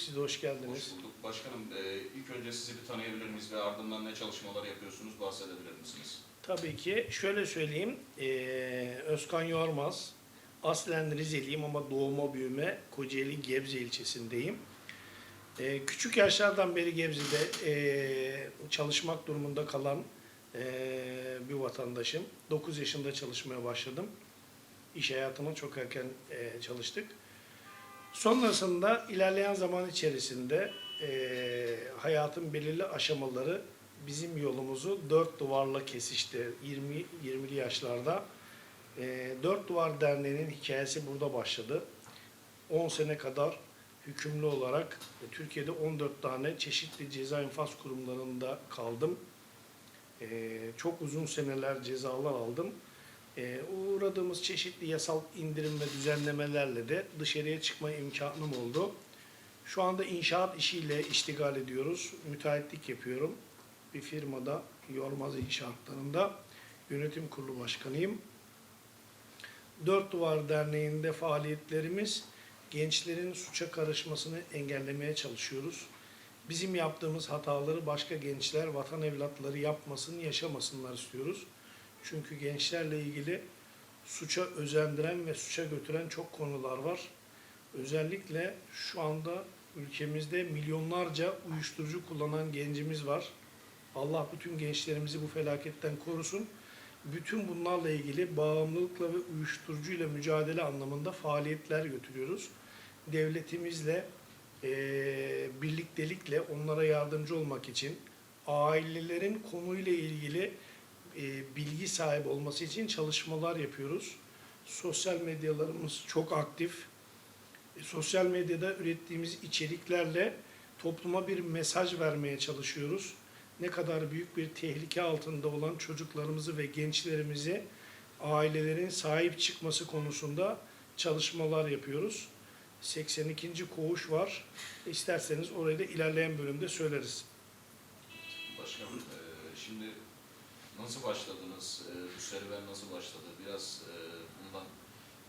siz de hoş geldiniz. Hoş bulduk. Başkanım e, ilk önce sizi bir tanıyabilir miyiz ve ardından ne çalışmalar yapıyorsunuz bahsedebilir misiniz? Tabii ki şöyle söyleyeyim, eee, Özkan Yormaz, aslen Rizeliyim ama doğuma büyüme Kocaeli Gebze ilçesindeyim. Eee, küçük yaşlardan beri Gebze'de eee, çalışmak durumunda kalan eee, bir vatandaşım. 9 yaşında çalışmaya başladım. İş hayatıma çok erken eee, çalıştık. Sonrasında ilerleyen zaman içerisinde eee, hayatın belirli aşamaları bizim yolumuzu dört duvarla kesişti. 20 20'li yaşlarda Eee, Dört Duvar Derneği'nin hikayesi burada başladı. 10 sene kadar hükümlü olarak e, Türkiye'de 14 tane çeşitli ceza infaz kurumlarında kaldım. Eee, çok uzun seneler cezalar aldım. Eee, uğradığımız çeşitli yasal indirim ve düzenlemelerle de dışarıya çıkma imkanım oldu. Şu anda inşaat işiyle iştigal ediyoruz. Müteahhitlik yapıyorum. Bir firmada Yormaz İnşaatlarında yönetim kurulu başkanıyım. Dört Duvar Derneği'nde faaliyetlerimiz gençlerin suça karışmasını engellemeye çalışıyoruz. Bizim yaptığımız hataları başka gençler, vatan evlatları yapmasın, yaşamasınlar istiyoruz. Çünkü gençlerle ilgili suça özendiren ve suça götüren çok konular var. Özellikle şu anda ülkemizde milyonlarca uyuşturucu kullanan gencimiz var. Allah bütün gençlerimizi bu felaketten korusun. Bütün bunlarla ilgili bağımlılıkla ve uyuşturucuyla mücadele anlamında faaliyetler götürüyoruz. Devletimizle eee, birliktelikle onlara yardımcı olmak için ailelerin konuyla ilgili eee, bilgi sahibi olması için çalışmalar yapıyoruz. Sosyal medyalarımız çok aktif. E, Sosyal medyada ürettiğimiz içeriklerle topluma bir mesaj vermeye çalışıyoruz ne kadar büyük bir tehlike altında olan çocuklarımızı ve gençlerimizi ailelerin sahip çıkması konusunda çalışmalar yapıyoruz. 82. koğuş var. İsterseniz orayı da ilerleyen bölümde söyleriz. Başkanım e, şimdi nasıl başladınız? E, bu serüven nasıl başladı? Biraz e, bundan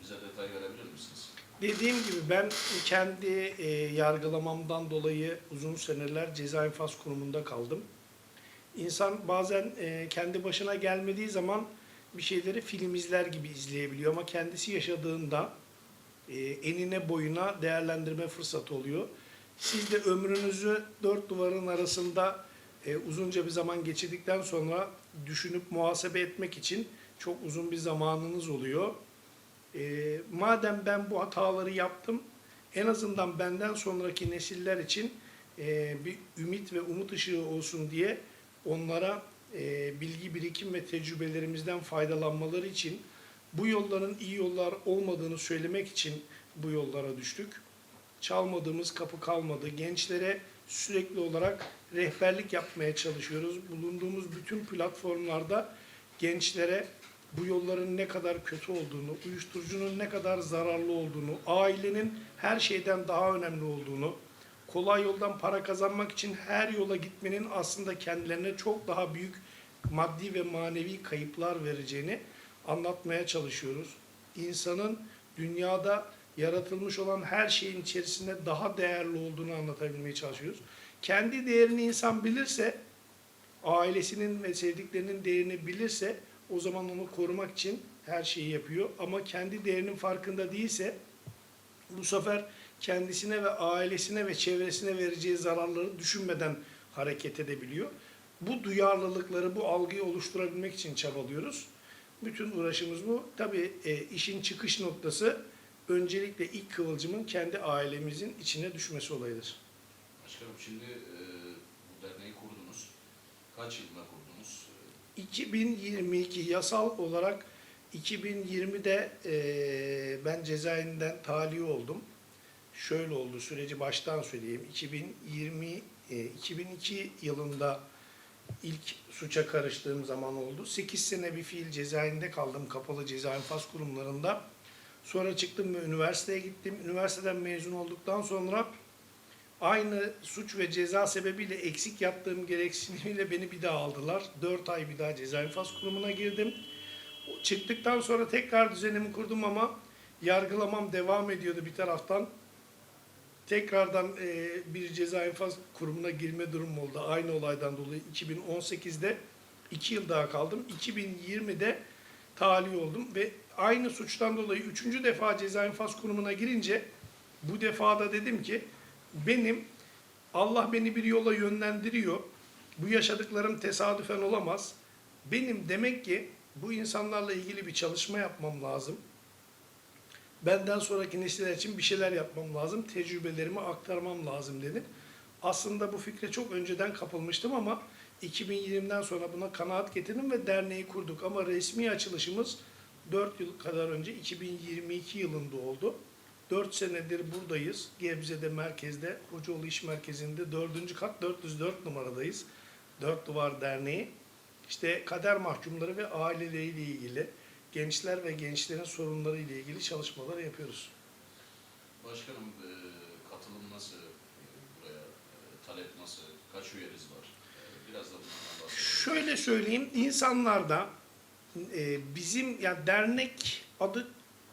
bize detay verebilir misiniz? Dediğim gibi ben kendi e, yargılamamdan dolayı uzun seneler ceza infaz kurumunda kaldım. İnsan bazen e, kendi başına gelmediği zaman bir şeyleri film izler gibi izleyebiliyor ama kendisi yaşadığında enine boyuna değerlendirme fırsatı oluyor. Siz de ömrünüzü dört duvarın arasında e, uzunca bir zaman geçirdikten sonra düşünüp muhasebe etmek için çok uzun bir zamanınız oluyor. E, madem ben bu hataları yaptım, en azından benden sonraki nesiller için e, bir ümit ve umut ışığı olsun diye onlara e, bilgi birikim ve tecrübelerimizden faydalanmaları için bu yolların iyi yollar olmadığını söylemek için bu yollara düştük. Çalmadığımız kapı kalmadı. Gençlere sürekli olarak rehberlik yapmaya çalışıyoruz. Bulunduğumuz bütün platformlarda gençlere bu yolların ne kadar kötü olduğunu, uyuşturucunun ne kadar zararlı olduğunu, ailenin her şeyden daha önemli olduğunu, kolay yoldan para kazanmak için her yola gitmenin aslında kendilerine çok daha büyük maddi ve manevi kayıplar vereceğini anlatmaya çalışıyoruz. İnsanın dünyada yaratılmış olan her şeyin içerisinde daha değerli olduğunu anlatabilmeye çalışıyoruz. Kendi değerini insan bilirse, ailesinin ve sevdiklerinin değerini bilirse o zaman onu korumak için her şeyi yapıyor. Ama kendi değerinin farkında değilse bu sefer kendisine ve ailesine ve çevresine vereceği zararları düşünmeden hareket edebiliyor. Bu duyarlılıkları, bu algıyı oluşturabilmek için çabalıyoruz. Bütün uğraşımız bu. Tabii e, işin çıkış noktası öncelikle ilk kıvılcımın kendi ailemizin içine düşmesi olayıdır. Başkanım şimdi e, bu derneği kurdunuz. Kaç yılında kurdunuz? 2022 yasal olarak 2020'de e, ben cezaevinden tahliye oldum. Şöyle oldu süreci baştan söyleyeyim. 2020 e, 2002 yılında ilk suça karıştığım zaman oldu. 8 sene bir fiil cezaevinde kaldım kapalı ceza infaz kurumlarında. Sonra çıktım ve üniversiteye gittim. Üniversiteden mezun olduktan sonra Aynı suç ve ceza sebebiyle eksik yattığım gereksinimiyle beni bir daha aldılar. 4 ay bir daha ceza infaz kurumuna girdim. Çıktıktan sonra tekrar düzenimi kurdum ama yargılamam devam ediyordu bir taraftan. Tekrardan e, bir ceza infaz kurumuna girme durumu oldu. Aynı olaydan dolayı 2018'de 2 yıl daha kaldım. 2020'de tahliye oldum ve aynı suçtan dolayı üçüncü defa ceza infaz kurumuna girince bu defada dedim ki benim Allah beni bir yola yönlendiriyor. Bu yaşadıklarım tesadüfen olamaz. Benim demek ki bu insanlarla ilgili bir çalışma yapmam lazım. Benden sonraki nesiller için bir şeyler yapmam lazım. Tecrübelerimi aktarmam lazım dedim. Aslında bu fikre çok önceden kapılmıştım ama 2020'den sonra buna kanaat getirdim ve derneği kurduk. Ama resmi açılışımız 4 yıl kadar önce 2022 yılında oldu. 4 senedir buradayız. Gebze'de merkezde, Hocaoğlu İş Merkezi'nde 4. kat 404 numaradayız. Dört Duvar Derneği. İşte kader mahkumları ve aileleriyle ilgili, gençler ve gençlerin sorunları ile ilgili çalışmalar yapıyoruz. Başkanım e, katılım nasıl e, buraya, e, talep nasıl, kaç üyeniz var? Biraz da bundan bahsedelim. Şöyle söyleyeyim, insanlarda bizim ya dernek adı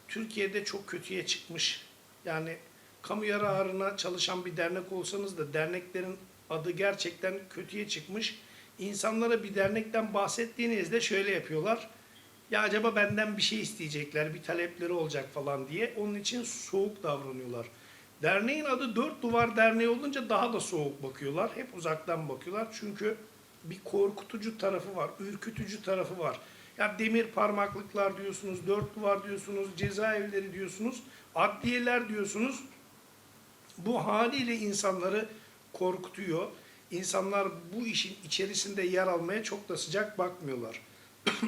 Türkiye'de çok kötüye çıkmış. Yani kamu yararına çalışan bir dernek olsanız da derneklerin adı gerçekten kötüye çıkmış. İnsanlara bir dernekten bahsettiğinizde şöyle yapıyorlar. Ya acaba benden bir şey isteyecekler, bir talepleri olacak falan diye. Onun için soğuk davranıyorlar. Derneğin adı Dört Duvar Derneği olunca daha da soğuk bakıyorlar. Hep uzaktan bakıyorlar. Çünkü bir korkutucu tarafı var, ürkütücü tarafı var. Ya demir parmaklıklar diyorsunuz, dört duvar diyorsunuz, cezaevleri diyorsunuz, adliyeler diyorsunuz. Bu haliyle insanları korkutuyor. İnsanlar bu işin içerisinde yer almaya çok da sıcak bakmıyorlar.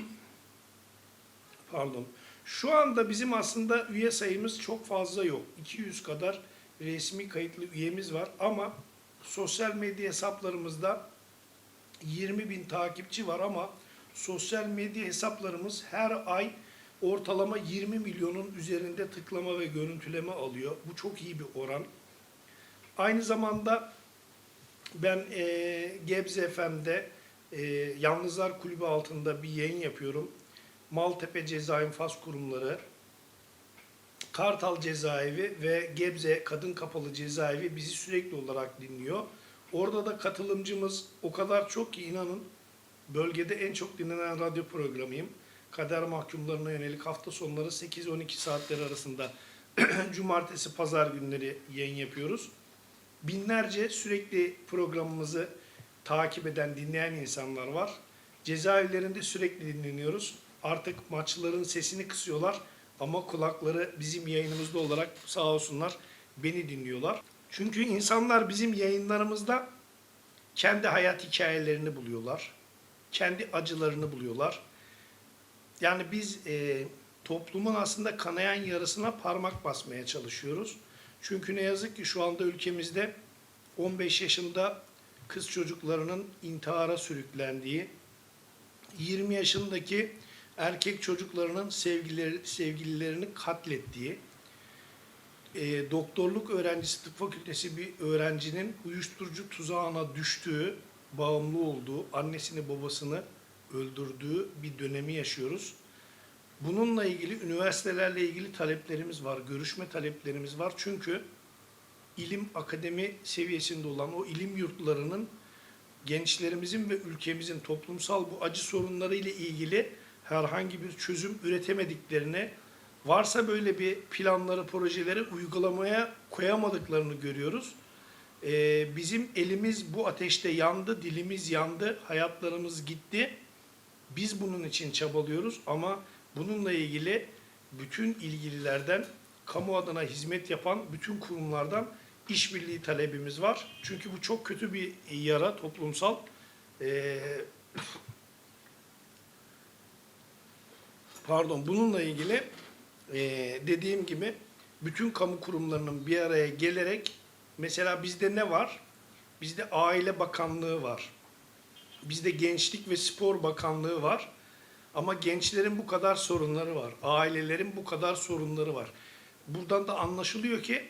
Pardon. Şu anda bizim aslında üye sayımız çok fazla yok. 200 kadar resmi kayıtlı üyemiz var ama sosyal medya hesaplarımızda 20 bin takipçi var ama sosyal medya hesaplarımız her ay ortalama 20 milyonun üzerinde tıklama ve görüntüleme alıyor. Bu çok iyi bir oran. Aynı zamanda ben e, Gebze FM'de e, Yalnızlar Kulübü altında bir yayın yapıyorum. Maltepe Ceza İnfaz Kurumları, Kartal Cezaevi ve Gebze Kadın Kapalı Cezaevi bizi sürekli olarak dinliyor. Orada da katılımcımız o kadar çok ki inanın bölgede en çok dinlenen radyo programıyım. Kader mahkumlarına yönelik hafta sonları 8-12 saatleri arasında cumartesi pazar günleri yayın yapıyoruz. Binlerce sürekli programımızı takip eden, dinleyen insanlar var. Cezaevlerinde sürekli dinleniyoruz. Artık maçların sesini kısıyorlar ama kulakları bizim yayınımızda olarak sağ olsunlar beni dinliyorlar. Çünkü insanlar bizim yayınlarımızda kendi hayat hikayelerini buluyorlar. Kendi acılarını buluyorlar. Yani biz e, toplumun aslında kanayan yarısına parmak basmaya çalışıyoruz. Çünkü ne yazık ki şu anda ülkemizde 15 yaşında kız çocuklarının intihara sürüklendiği, 20 yaşındaki erkek çocuklarının sevgilileri, sevgililerini katlettiği, e, doktorluk öğrencisi, tıp fakültesi bir öğrencinin uyuşturucu tuzağına düştüğü, bağımlı olduğu, annesini babasını öldürdüğü bir dönemi yaşıyoruz. Bununla ilgili üniversitelerle ilgili taleplerimiz var, görüşme taleplerimiz var. Çünkü ilim akademi seviyesinde olan o ilim yurtlarının gençlerimizin ve ülkemizin toplumsal bu acı sorunları ile ilgili herhangi bir çözüm üretemediklerini, varsa böyle bir planları, projeleri uygulamaya koyamadıklarını görüyoruz. Ee, bizim elimiz bu ateşte yandı, dilimiz yandı, hayatlarımız gitti. Biz bunun için çabalıyoruz ama bununla ilgili bütün ilgililerden, kamu adına hizmet yapan bütün kurumlardan işbirliği talebimiz var. Çünkü bu çok kötü bir yara toplumsal. Ee, pardon bununla ilgili e, dediğim gibi bütün kamu kurumlarının bir araya gelerek mesela bizde ne var? Bizde Aile Bakanlığı var. Bizde Gençlik ve Spor Bakanlığı var. Ama gençlerin bu kadar sorunları var. Ailelerin bu kadar sorunları var. Buradan da anlaşılıyor ki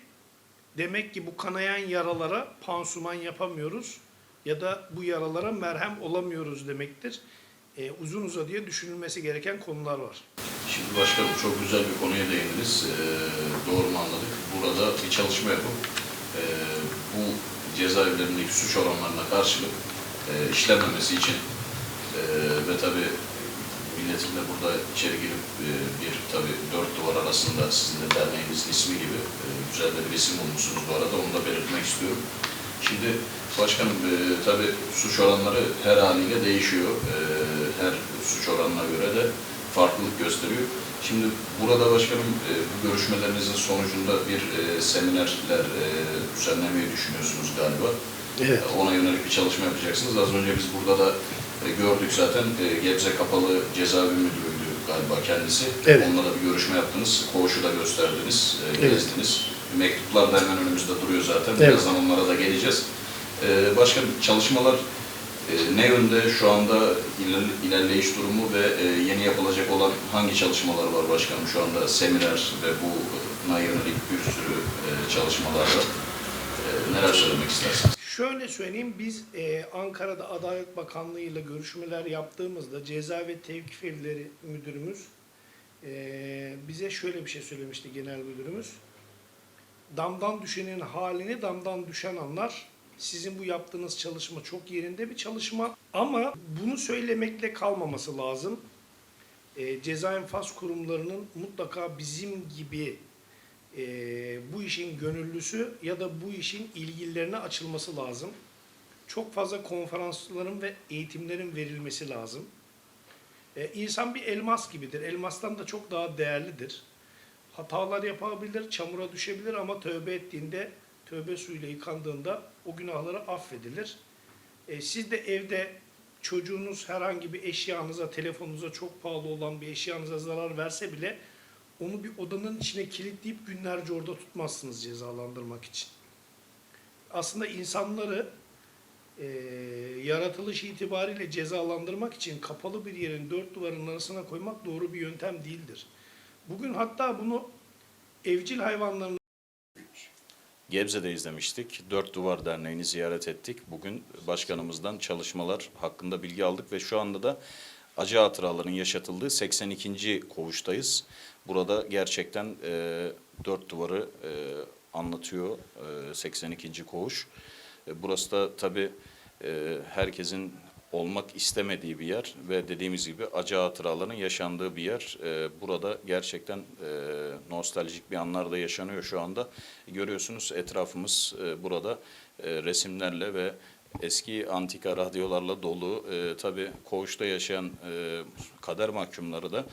Demek ki bu kanayan yaralara pansuman yapamıyoruz ya da bu yaralara merhem olamıyoruz demektir. E, uzun uzadıya düşünülmesi gereken konular var. Şimdi başkanım çok güzel bir konuya değindiniz. Ee, doğru mu anladık? Burada bir çalışma yapıp e, bu cezaevlerindeki suç oranlarına karşılık e, işlenmemesi için e, ve tabii milletin de burada içeri girip e, bir tabii dört duvar arasında sizin de derneğinizin ismi gibi e, güzel bir isim bulmuşsunuz bu arada onu da belirtmek istiyorum. Şimdi başkanım e, tabii suç oranları her haliyle değişiyor. E, her suç oranına göre de farklılık gösteriyor. Şimdi burada başkanım e, bu görüşmelerinizin sonucunda bir e, seminerler e, düzenlemeyi düşünüyorsunuz galiba. Evet. Ona yönelik bir çalışma yapacaksınız. Az önce biz burada da e, gördük zaten e, Gebze Kapalı Cezaevi Müdürü'ydü galiba kendisi. Evet. Onunla da bir görüşme yaptınız. Koğuşu da gösterdiniz, e, Evet. gezdiniz. Mektuplar da hemen önümüzde duruyor zaten. Evet. Birazdan onlara da geleceğiz. Başka çalışmalar ne yönde şu anda iler- ilerleyiş durumu ve yeni yapılacak olan hangi çalışmalar var başkanım şu anda seminer ve buna yönelik bir sürü çalışmalar var. Neler söylemek istersiniz? Şöyle söyleyeyim, biz e, Ankara'da Adalet Bakanlığı ile görüşmeler yaptığımızda Ceza ve Tevkif Evleri Müdürümüz e, bize şöyle bir şey söylemişti Genel Müdürümüz. Damdan düşenin halini damdan düşen anlar. Sizin bu yaptığınız çalışma çok yerinde bir çalışma ama bunu söylemekle kalmaması lazım. E, ceza infaz kurumlarının mutlaka bizim gibi e, bu işin gönüllüsü ya da bu işin ilgililerine açılması lazım. Çok fazla konferansların ve eğitimlerin verilmesi lazım. E, insan bir elmas gibidir. Elmastan da çok daha değerlidir. Hatalar yapabilir, çamura düşebilir ama tövbe ettiğinde, tövbe suyuyla yıkandığında o günahları affedilir. E, siz de evde çocuğunuz herhangi bir eşyanıza, telefonunuza çok pahalı olan bir eşyanıza zarar verse bile onu bir odanın içine kilitleyip günlerce orada tutmazsınız cezalandırmak için. Aslında insanları e, yaratılış itibariyle cezalandırmak için kapalı bir yerin dört duvarın arasına koymak doğru bir yöntem değildir. Bugün hatta bunu evcil hayvanların Gebze'de izlemiştik. Dört Duvar Derneği'ni ziyaret ettik. Bugün başkanımızdan çalışmalar hakkında bilgi aldık ve şu anda da acı hatıraların yaşatıldığı 82. koğuştayız. Burada gerçekten e, Dört Duvar'ı e, anlatıyor e, 82. koğuş. E, burası da tabii e, herkesin olmak istemediği bir yer ve dediğimiz gibi acı hatıraların yaşandığı bir yer. E, burada gerçekten e, nostaljik bir anlar da yaşanıyor şu anda. Görüyorsunuz etrafımız e, burada e, resimlerle ve eski antika radyolarla dolu. E, tabii koğuşta yaşayan e, kader mahkumları da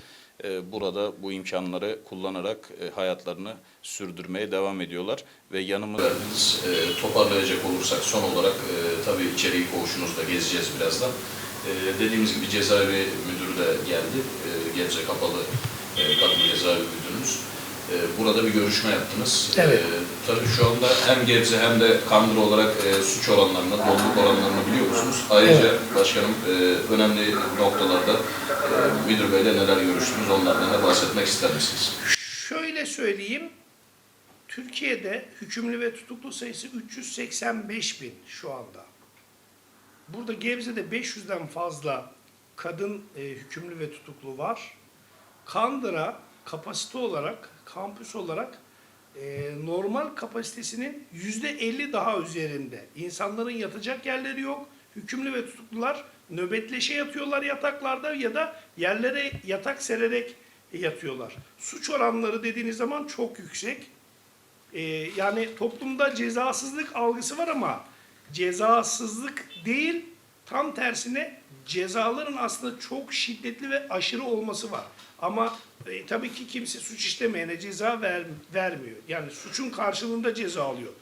e, burada bu imkanları kullanarak e, hayatlarını sürdürmeye devam ediyorlar ve yanımızda. E, toparlayacak olursak son olarak e, tabii içeriği koğuşunuzda gezeceğiz birazdan. E, dediğimiz gibi cezaevi müdürü de geldi. E, Gebze Kapalı e, Kadın Cezaevi Müdürümüz. E, burada bir görüşme yaptınız. Evet. E, tabii şu anda hem Gebze hem de Kandıra olarak e, suç oranlarını, doluluk oranlarını biliyor musunuz? Ayrıca başkanım e, önemli noktalarda e, müdür beyle neler görüştünüz onlardan da bahsetmek ister misiniz? Şöyle söyleyeyim. Türkiye'de hükümlü ve tutuklu sayısı 385 bin şu anda. Burada Gebze'de 500'den fazla kadın e, hükümlü ve tutuklu var. Kandıra kapasite olarak, kampüs olarak e, normal kapasitesinin %50 daha üzerinde. İnsanların yatacak yerleri yok. Hükümlü ve tutuklular nöbetleşe yatıyorlar yataklarda ya da yerlere yatak sererek yatıyorlar. Suç oranları dediğiniz zaman çok yüksek. Ee, yani toplumda cezasızlık algısı var ama cezasızlık değil tam tersine cezaların aslında çok şiddetli ve aşırı olması var. Ama e, tabii ki kimse suç işlemeyene ceza ver, vermiyor. Yani suçun karşılığında ceza alıyor.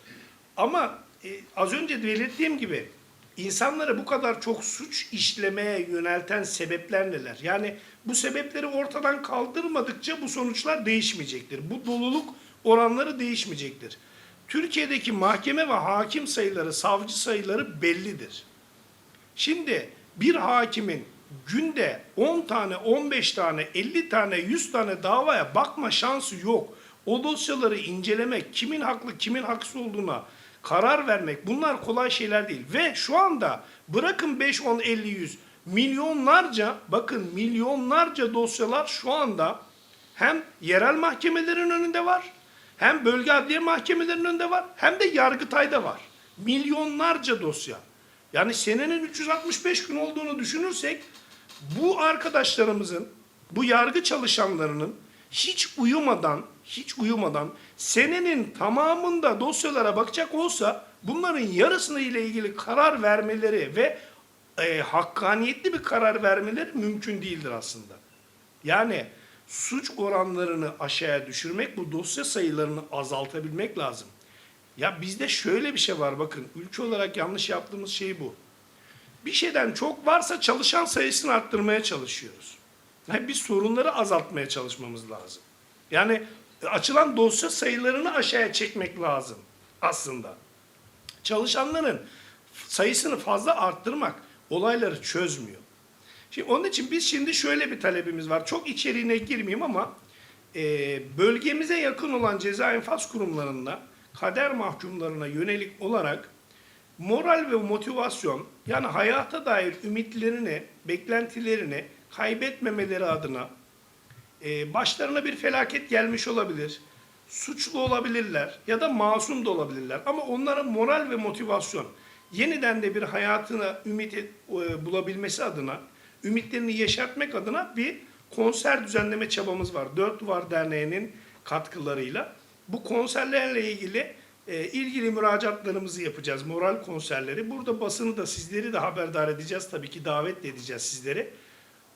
Ama e, az önce belirttiğim gibi insanlara bu kadar çok suç işlemeye yönelten sebepler neler? Yani bu sebepleri ortadan kaldırmadıkça bu sonuçlar değişmeyecektir. Bu doluluk oranları değişmeyecektir. Türkiye'deki mahkeme ve hakim sayıları, savcı sayıları bellidir. Şimdi bir hakimin günde 10 tane, 15 tane, 50 tane, 100 tane davaya bakma şansı yok. O dosyaları incelemek, kimin haklı, kimin haksız olduğuna karar vermek bunlar kolay şeyler değil. Ve şu anda bırakın 5, 10, 50, 100 milyonlarca bakın milyonlarca dosyalar şu anda hem yerel mahkemelerin önünde var, hem bölge adliye mahkemelerinin önünde var, hem de Yargıtay'da var. Milyonlarca dosya. Yani senenin 365 gün olduğunu düşünürsek bu arkadaşlarımızın, bu yargı çalışanlarının hiç uyumadan, hiç uyumadan senenin tamamında dosyalara bakacak olsa bunların yarısını ile ilgili karar vermeleri ve e, hakkaniyetli bir karar vermeleri mümkün değildir aslında. Yani suç oranlarını aşağıya düşürmek, bu dosya sayılarını azaltabilmek lazım. Ya bizde şöyle bir şey var bakın, ülke olarak yanlış yaptığımız şey bu. Bir şeyden çok varsa çalışan sayısını arttırmaya çalışıyoruz. Yani biz sorunları azaltmaya çalışmamız lazım. Yani açılan dosya sayılarını aşağıya çekmek lazım aslında. Çalışanların sayısını fazla arttırmak olayları çözmüyor. Şimdi onun için biz şimdi şöyle bir talebimiz var. Çok içeriğine girmeyeyim ama e, bölgemize yakın olan ceza infaz kurumlarında kader mahkumlarına yönelik olarak moral ve motivasyon yani hayata dair ümitlerini, beklentilerini kaybetmemeleri adına e, başlarına bir felaket gelmiş olabilir, suçlu olabilirler ya da masum da olabilirler. Ama onların moral ve motivasyon yeniden de bir hayatına ümit et- e, bulabilmesi adına, ümitlerini yeşertmek adına bir konser düzenleme çabamız var. Dört Duvar Derneği'nin katkılarıyla. Bu konserlerle ilgili e, ilgili müracaatlarımızı yapacağız. Moral konserleri. Burada basını da sizleri de haberdar edeceğiz. Tabii ki davet de edeceğiz sizleri.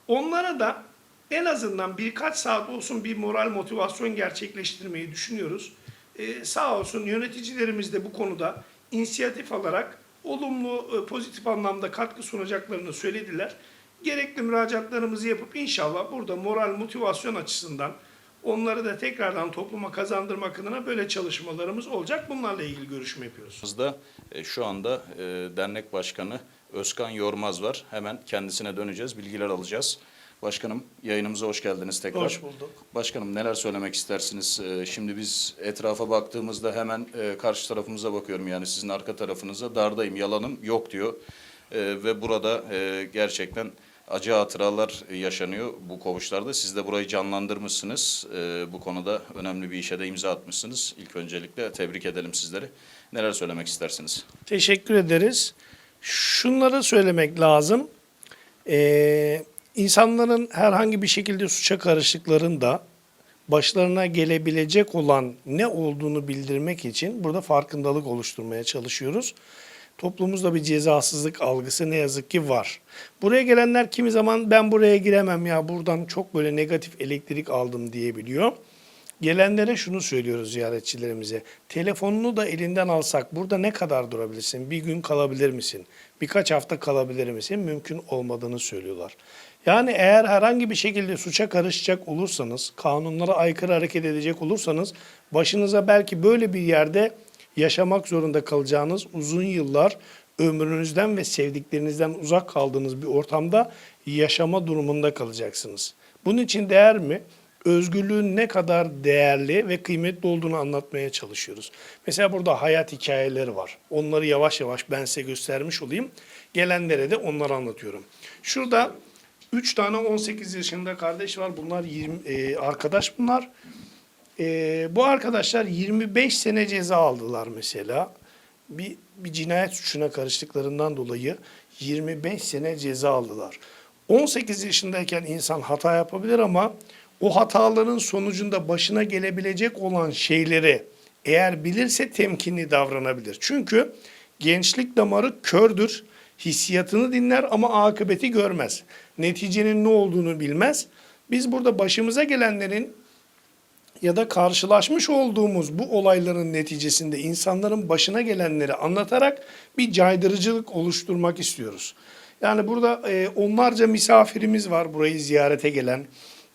Onlara da en azından birkaç saat olsun bir moral motivasyon gerçekleştirmeyi düşünüyoruz. Ee, sağ olsun yöneticilerimiz de bu konuda inisiyatif alarak olumlu, e, pozitif anlamda katkı sunacaklarını söylediler. Gerekli müracaatlarımızı yapıp inşallah burada moral motivasyon açısından onları da tekrardan topluma kazandırmak adına böyle çalışmalarımız olacak. Bunlarla ilgili görüşme yapıyoruz. Yanımızda e, şu anda e, dernek başkanı Özkan Yormaz var. Hemen kendisine döneceğiz, bilgiler alacağız. Başkanım yayınımıza hoş geldiniz tekrar. Hoş bulduk. Başkanım neler söylemek istersiniz? E, Şimdi biz etrafa baktığımızda hemen e, karşı tarafımıza bakıyorum yani sizin arka tarafınıza. Dardayım, yalanım yok diyor. Ve burada gerçekten acı hatıralar yaşanıyor bu kovuşlarda. Siz de burayı canlandırmışsınız. E, Bu konuda önemli bir işe de imza atmışsınız. İlk öncelikle tebrik edelim sizleri. Neler söylemek istersiniz? Teşekkür ederiz. Şunları söylemek lazım. Ee, insanların herhangi bir şekilde suça karıştıklarında başlarına gelebilecek olan ne olduğunu bildirmek için burada farkındalık oluşturmaya çalışıyoruz. Toplumumuzda bir cezasızlık algısı ne yazık ki var. Buraya gelenler kimi zaman ben buraya giremem ya buradan çok böyle negatif elektrik aldım diyebiliyor. Gelenlere şunu söylüyoruz ziyaretçilerimize. Telefonunu da elinden alsak burada ne kadar durabilirsin? Bir gün kalabilir misin? Birkaç hafta kalabilir misin? Mümkün olmadığını söylüyorlar. Yani eğer herhangi bir şekilde suça karışacak olursanız, kanunlara aykırı hareket edecek olursanız başınıza belki böyle bir yerde yaşamak zorunda kalacağınız uzun yıllar ömrünüzden ve sevdiklerinizden uzak kaldığınız bir ortamda yaşama durumunda kalacaksınız. Bunun için değer mi? özgürlüğün ne kadar değerli ve kıymetli olduğunu anlatmaya çalışıyoruz. Mesela burada hayat hikayeleri var. Onları yavaş yavaş ben size göstermiş olayım. Gelenlere de onları anlatıyorum. Şurada 3 tane 18 yaşında kardeş var. Bunlar 20 e, arkadaş bunlar. E, bu arkadaşlar 25 sene ceza aldılar mesela. Bir, bir cinayet suçuna karıştıklarından dolayı 25 sene ceza aldılar. 18 yaşındayken insan hata yapabilir ama o hataların sonucunda başına gelebilecek olan şeyleri eğer bilirse temkinli davranabilir. Çünkü gençlik damarı kördür, hissiyatını dinler ama akıbeti görmez. Neticenin ne olduğunu bilmez. Biz burada başımıza gelenlerin ya da karşılaşmış olduğumuz bu olayların neticesinde insanların başına gelenleri anlatarak bir caydırıcılık oluşturmak istiyoruz. Yani burada e, onlarca misafirimiz var burayı ziyarete gelen.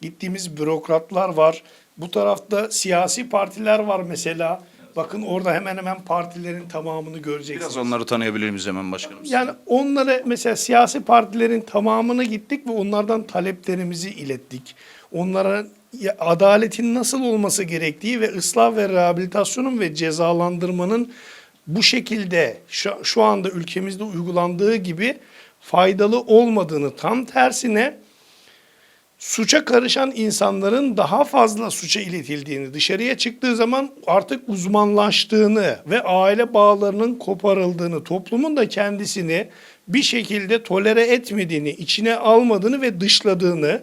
Gittiğimiz bürokratlar var. Bu tarafta siyasi partiler var mesela. Bakın orada hemen hemen partilerin tamamını göreceksiniz. Biraz onları tanıyabilir miyiz hemen başkanım? Yani onlara mesela siyasi partilerin tamamını gittik ve onlardan taleplerimizi ilettik. Onlara adaletin nasıl olması gerektiği ve ıslah ve rehabilitasyonun ve cezalandırmanın bu şekilde şu, şu anda ülkemizde uygulandığı gibi faydalı olmadığını tam tersine suça karışan insanların daha fazla suça iletildiğini, dışarıya çıktığı zaman artık uzmanlaştığını ve aile bağlarının koparıldığını, toplumun da kendisini bir şekilde tolere etmediğini, içine almadığını ve dışladığını,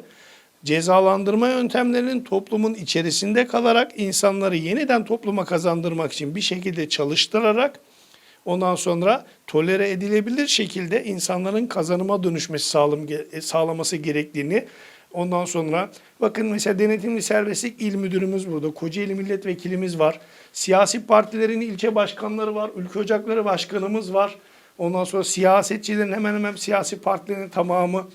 cezalandırma yöntemlerinin toplumun içerisinde kalarak insanları yeniden topluma kazandırmak için bir şekilde çalıştırarak Ondan sonra tolere edilebilir şekilde insanların kazanıma dönüşmesi sağlam, e, sağlaması gerektiğini ondan sonra bakın mesela denetimli serbestlik il müdürümüz burada, Kocaeli milletvekilimiz var, siyasi partilerin ilçe başkanları var, ülke ocakları başkanımız var. Ondan sonra siyasetçilerin hemen hemen siyasi partilerin tamamı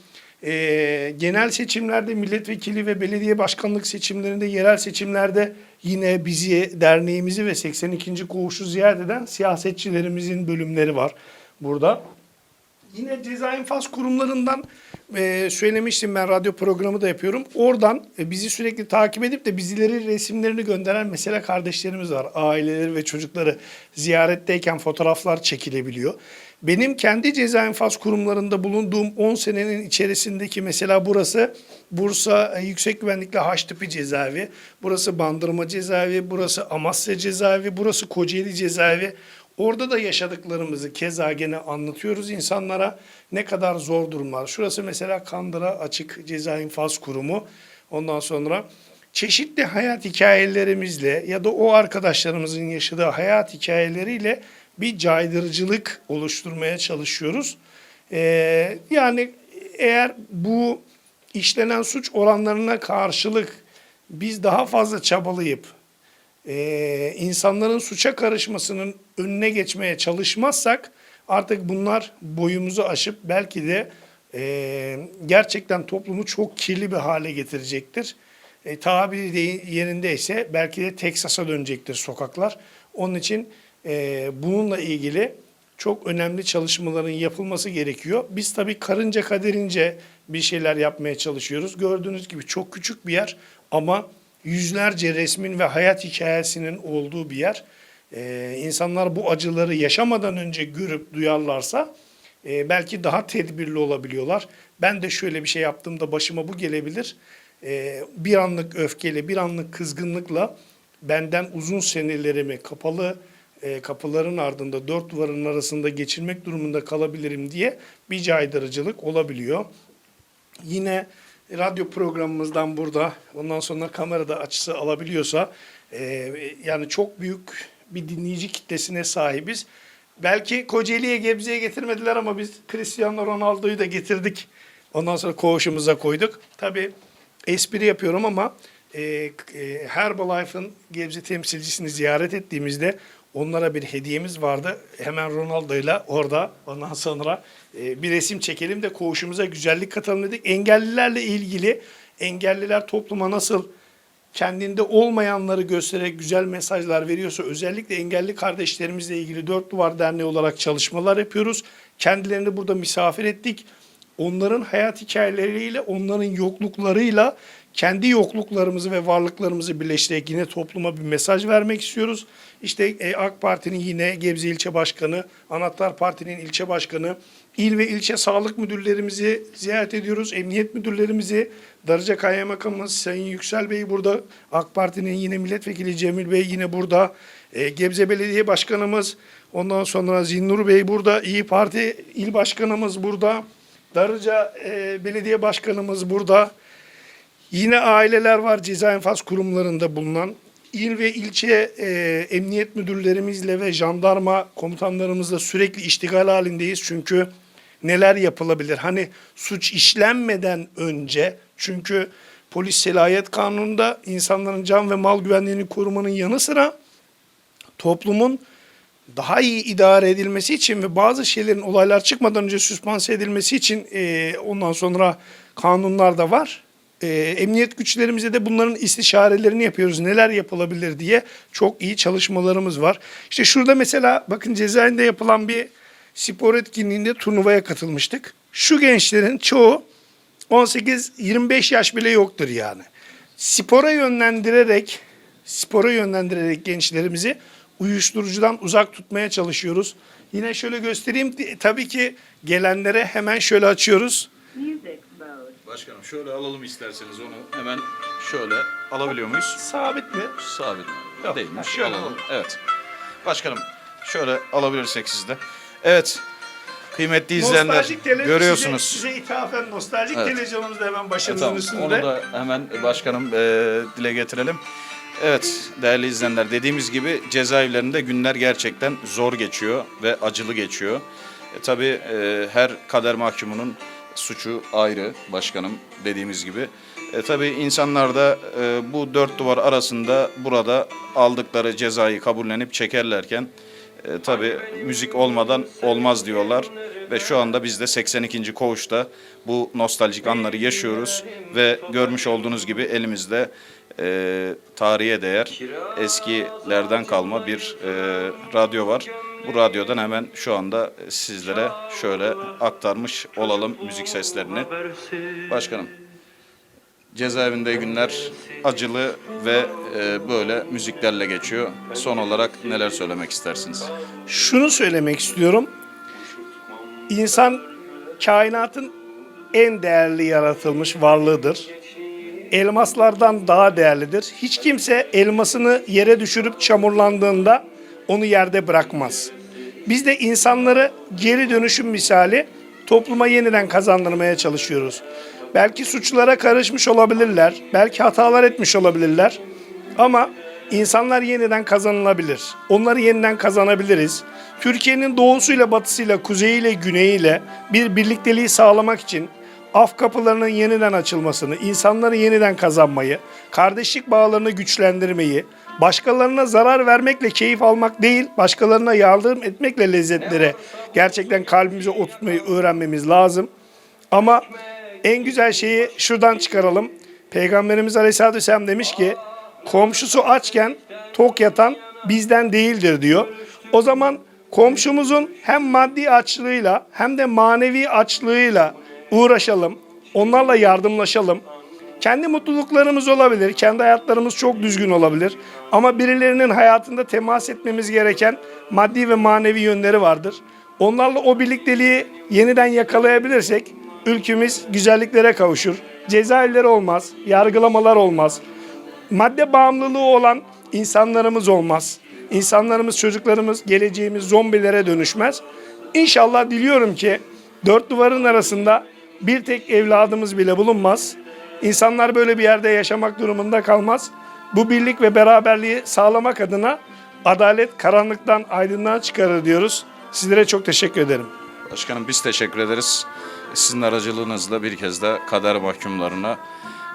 e, genel seçimlerde milletvekili ve belediye başkanlık seçimlerinde, yerel seçimlerde yine bizi, derneğimizi ve 82. koğuşu ziyaret eden siyasetçilerimizin bölümleri var burada. Yine ceza infaz kurumlarından e, söylemiştim ben radyo programı da yapıyorum. Oradan e, bizi sürekli takip edip de bizleri resimlerini gönderen mesela kardeşlerimiz var. Aileleri ve çocukları ziyaretteyken fotoğraflar çekilebiliyor. Benim kendi ceza infaz kurumlarında bulunduğum 10 senenin içerisindeki mesela burası Bursa e, Yüksek Güvenlikli Haç tipi cezaevi, burası Bandırma cezaevi, burası Amasya cezaevi, burası Kocaeli cezaevi. Orada da yaşadıklarımızı keza gene anlatıyoruz insanlara. Ne kadar zor durumlar. Şurası mesela Kandıra Açık Ceza İnfaz Kurumu. Ondan sonra çeşitli hayat hikayelerimizle ya da o arkadaşlarımızın yaşadığı hayat hikayeleriyle bir caydırıcılık oluşturmaya çalışıyoruz. Ee, yani eğer bu işlenen suç oranlarına karşılık biz daha fazla çabalayıp e, insanların suça karışmasının önüne geçmeye çalışmazsak artık bunlar boyumuzu aşıp belki de e, gerçekten toplumu çok kirli bir hale getirecektir. E, tabiri de- yerindeyse belki de Teksas'a dönecektir sokaklar. Onun için e, bununla ilgili çok önemli çalışmaların yapılması gerekiyor. Biz tabii karınca kaderince bir şeyler yapmaya çalışıyoruz. Gördüğünüz gibi çok küçük bir yer ama yüzlerce resmin ve hayat hikayesinin olduğu bir yer. Ee, insanlar bu acıları yaşamadan önce görüp duyarlarsa e, belki daha tedbirli olabiliyorlar. Ben de şöyle bir şey yaptığımda başıma bu gelebilir. Ee, bir anlık öfkeyle, bir anlık kızgınlıkla benden uzun senelerimi kapalı e, kapıların ardında dört duvarın arasında geçirmek durumunda kalabilirim diye bir caydırıcılık olabiliyor. Yine radyo programımızdan burada ondan sonra kamerada açısı alabiliyorsa e, yani çok büyük bir dinleyici kitlesine sahibiz. Belki Kocaeli'ye Gebze'ye getirmediler ama biz Cristiano Ronaldo'yu da getirdik. Ondan sonra koğuşumuza koyduk. Tabii espri yapıyorum ama e, e, Herbalife'ın Gebze temsilcisini ziyaret ettiğimizde onlara bir hediyemiz vardı. Hemen Ronaldo'yla orada ondan sonra e, bir resim çekelim de koğuşumuza güzellik katalım dedik. Engellilerle ilgili engelliler topluma nasıl kendinde olmayanları göstererek güzel mesajlar veriyorsa özellikle engelli kardeşlerimizle ilgili Dört Duvar Derneği olarak çalışmalar yapıyoruz. Kendilerini burada misafir ettik. Onların hayat hikayeleriyle, onların yokluklarıyla kendi yokluklarımızı ve varlıklarımızı birleştirerek yine topluma bir mesaj vermek istiyoruz. İşte e, AK Parti'nin yine Gebze İlçe Başkanı, Anahtar Parti'nin ilçe başkanı, il ve ilçe sağlık müdürlerimizi ziyaret ediyoruz. Emniyet müdürlerimizi, Darıca Kaymakamımız Sayın Yüksel Bey burada, AK Parti'nin yine milletvekili Cemil Bey yine burada, e, Gebze Belediye Başkanımız, ondan sonra Zinnur Bey burada, İyi Parti il başkanımız burada, Darıca e, Belediye Başkanımız burada. Yine aileler var ceza infaz kurumlarında bulunan. İl ve ilçe e, emniyet müdürlerimizle ve jandarma komutanlarımızla sürekli iştigal halindeyiz. Çünkü neler yapılabilir? Hani suç işlenmeden önce çünkü polis selahiyet kanununda insanların can ve mal güvenliğini korumanın yanı sıra toplumun daha iyi idare edilmesi için ve bazı şeylerin olaylar çıkmadan önce süspanse edilmesi için e, ondan sonra kanunlar da var. E, emniyet güçlerimize de bunların istişarelerini yapıyoruz. Neler yapılabilir diye çok iyi çalışmalarımız var. İşte şurada mesela bakın cezaevinde yapılan bir spor etkinliğinde turnuvaya katılmıştık. Şu gençlerin çoğu 18-25 yaş bile yoktur yani. spora yönlendirerek spora yönlendirerek gençlerimizi uyuşturucudan uzak tutmaya çalışıyoruz. Yine şöyle göstereyim. Tabii ki gelenlere hemen şöyle açıyoruz. Mode. Başkanım şöyle alalım isterseniz onu hemen şöyle alabiliyor muyuz? Sabit mi? Sabit Yok, değilmiş. şöyle alalım. alalım. Evet. Başkanım şöyle alabilirsek siz de. Evet. Kıymetli izleyenler Nostaljik tele- görüyorsunuz. Size, size ithafen nostaljik Evet. televizyonumuz da hemen E, başımızın tamam, üstünde. Onu da hemen başkanım e, dile getirelim. Evet değerli izleyenler dediğimiz gibi cezaevlerinde günler gerçekten zor geçiyor ve acılı geçiyor. E, tabii e, her kader mahkumunun suçu ayrı başkanım dediğimiz gibi. E, tabii insanlar da e, bu dört duvar arasında burada aldıkları cezayı kabullenip çekerlerken e, tabii müzik olmadan olmaz diyorlar ve şu anda biz de 82. koğuşta bu nostaljik anları yaşıyoruz ve görmüş olduğunuz gibi elimizde e, tarihe değer eskilerden kalma bir e, radyo var. Bu radyodan hemen şu anda sizlere şöyle aktarmış olalım müzik seslerini. Başkanım, cezaevinde günler acılı ve e, böyle müziklerle geçiyor. Son olarak neler söylemek istersiniz? Şunu söylemek istiyorum. İnsan kainatın en değerli yaratılmış varlığıdır. Elmaslardan daha değerlidir. Hiç kimse elmasını yere düşürüp çamurlandığında onu yerde bırakmaz. Biz de insanları geri dönüşüm misali topluma yeniden kazandırmaya çalışıyoruz. Belki suçlara karışmış olabilirler, belki hatalar etmiş olabilirler. Ama insanlar yeniden kazanılabilir. Onları yeniden kazanabiliriz. Türkiye'nin doğusuyla batısıyla, kuzeyiyle güneyiyle bir birlikteliği sağlamak için af kapılarının yeniden açılmasını, insanları yeniden kazanmayı, kardeşlik bağlarını güçlendirmeyi, başkalarına zarar vermekle keyif almak değil, başkalarına yardım etmekle lezzetlere gerçekten kalbimize oturtmayı öğrenmemiz lazım. Ama en güzel şeyi şuradan çıkaralım. Peygamberimiz Aleyhisselatü Vesselam demiş ki komşusu açken tok yatan bizden değildir diyor. O zaman komşumuzun hem maddi açlığıyla hem de manevi açlığıyla uğraşalım. Onlarla yardımlaşalım. Kendi mutluluklarımız olabilir, kendi hayatlarımız çok düzgün olabilir. Ama birilerinin hayatında temas etmemiz gereken maddi ve manevi yönleri vardır. Onlarla o birlikteliği yeniden yakalayabilirsek ülkemiz güzelliklere kavuşur. Cezaevleri olmaz, yargılamalar olmaz. Madde bağımlılığı olan insanlarımız olmaz. İnsanlarımız, çocuklarımız, geleceğimiz zombilere dönüşmez. İnşallah diliyorum ki dört duvarın arasında bir tek evladımız bile bulunmaz. İnsanlar böyle bir yerde yaşamak durumunda kalmaz. Bu birlik ve beraberliği sağlamak adına adalet karanlıktan aydınlığa çıkarır diyoruz. Sizlere çok teşekkür ederim. Başkanım biz teşekkür ederiz. Sizin aracılığınızla bir kez de kader mahkumlarına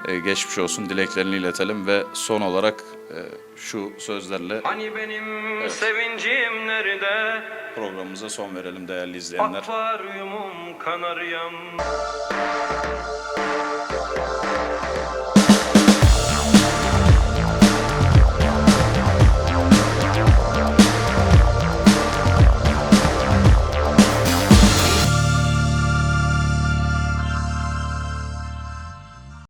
e, geçmiş olsun dileklerini iletelim ve son olarak e, şu sözlerle Hani benim sevincim nerede? programımıza son verelim değerli izleyenler. Akvaryumum kanaryam.